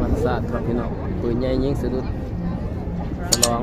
วันศาสตครับพี่น้องปืนใหญ่ยิงสะดุดสลอง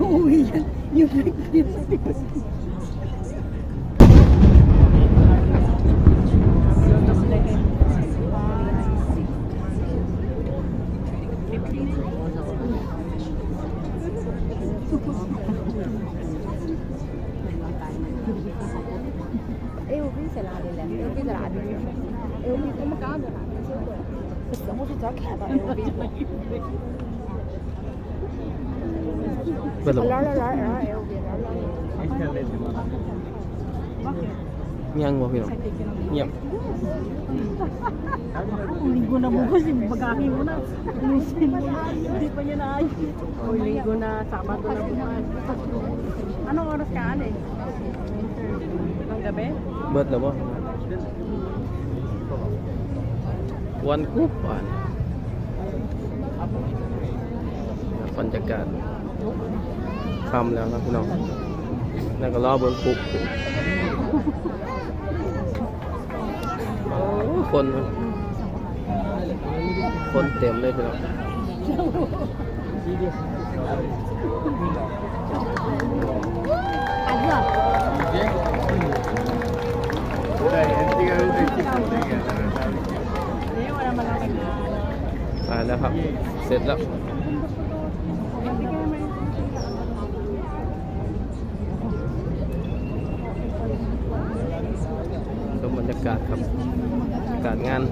uuwi yan. Yung bike na yun sa likod. Basta mo si Jack, haba yung video. Yang mo pinom. Yep. Linggo na mo kasi bagahe mo na. Lusin mo na. Hindi pa niya naayos. O linggo na, Sabado na bukas. Anong oras ka ano eh? Ang gabi? Ba't na ba? One coupon. Apo. บ่วันกุ๊บอ่านบรรยากาศคำแล้วครับพี่น้องแล้วก็รอเบิ่งกุ๊บโอ้คน คนเต็มเลยพี่น้อง啊哥，Eh, wala man lang nag มาแล้วครับ เสร็จแล้วากาศครับ การงาน